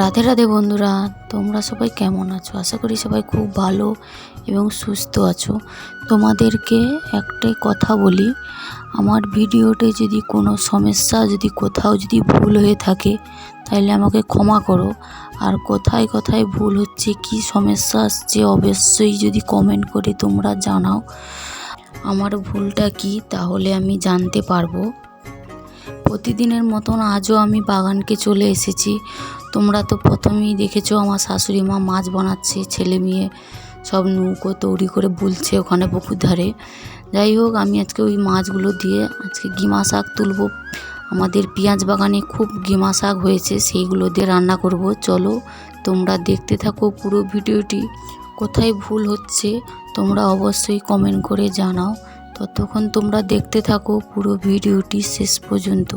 রাধে রাধে বন্ধুরা, তোমরা সবাই কেমন আছো? আশা করি সবাই খুব ভালো এবং সুস্থ আছো। তোমাদেরকে একটাই কথা বলি, আমার ভিডিওতে যদি কোনো সমস্যা, যদি কোথাও যদি ভুল হয়ে থাকে তাহলে আমাকে ক্ষমা করো। আর কোথায় কোথায় ভুল হচ্ছে, কি সমস্যা আসছে, অবশ্যই যদি কমেন্ট করে তোমরা জানাও। আমার ভুলটা কি, তাহলে আমি জানতে পারব। প্রতিদিনের মতন আজও আমি বাগানকে চলে এসেছি। তোমরা তো প্রথমেই দেখেছ আমার শাশুড়ি মা মাছ বানাচ্ছে, ছেলে মেয়ে সব নৌকো তৈরি করে বুলছে ওখানে পুকুর ধারে। যাই হোক, আমি আজকে ওই মাছগুলো দিয়ে আজকে গিমা শাক তুলব। আমাদের পেঁয়াজ বাগানে খুব গিমা শাক হয়েছে, সেইগুলো দিয়ে রান্না করব। চলো, তোমরা দেখতে থাকো পুরো ভিডিওটি। কোথায় ভুল হচ্ছে, তোমরা অবশ্যই কমেন্ট করে জানাও। ততক্ষণ তোমরা দেখতে থাকো পুরো ভিডিওটি শেষ পর্যন্ত।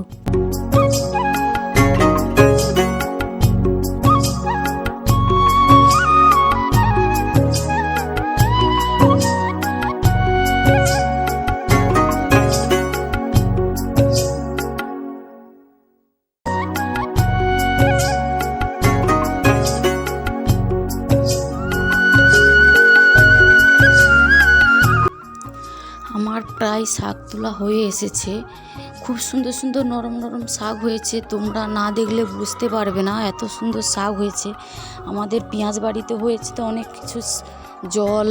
প্রায় শাক তোলা হয়ে এসেছে। খুব সুন্দর সুন্দর নরম নরম শাক হয়েছে। তোমরা না দেখলে বুঝতে পারবে না এত সুন্দর শাক হয়েছে। আমাদের পেঁয়াজ বাড়িতে হয়েছে তো অনেক কিছু জল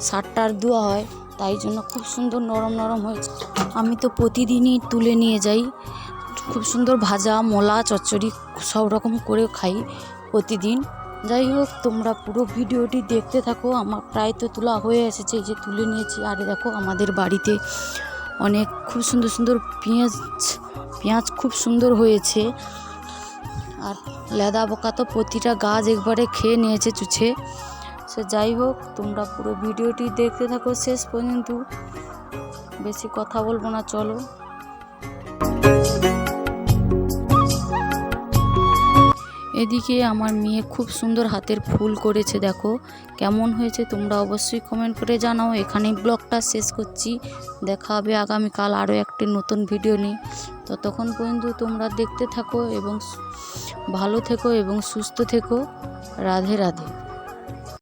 সার টার দেওয়া হয়। তাই জন্য খুব সুন্দর নরম নরম হয়েছে। আমি তো প্রতিদিনই তুলে নিয়ে যাই। খুব সুন্দর ভাজা, মলা, চচ্চড়ি, সব রকম করে খাই প্রতিদিন। যাই হোক তোমরা পুরো ভিডিওটি দেখতে থাকো। আমার প্রায় তো তোলা হয়ে এসেছে যে তুলে নিয়েছি। আর দেখো, আমাদের বাড়িতে অনেক খুব সুন্দর সুন্দর পেঁয়াজ পেঁয়াজ খুব সুন্দর হয়েছে। আর লেদা বোকা তো প্রতিটা গাছ একবারে খেয়ে নিয়েছে চুছে। সে যাই হোক তোমরা পুরো ভিডিওটি দেখতে থাকো শেষ পর্যন্ত। বেশি কথা বলব না, চলো। এদিকে আমার মেয়ে খুব সুন্দর হাতের ফুল করেছে, দেখো। কেমন হয়েছে তোমরা অবশ্যই কমেন্ট করে জানাও। এখানেই ব্লগটা শেষ করছি। দেখা হবে আগামীকাল আরও একটি নতুন ভিডিও নিয়ে। ততক্ষণ পর্যন্ত তোমরা দেখতে থাকো এবং ভালো থেকো এবং সুস্থ থেকো। রাধে রাধে।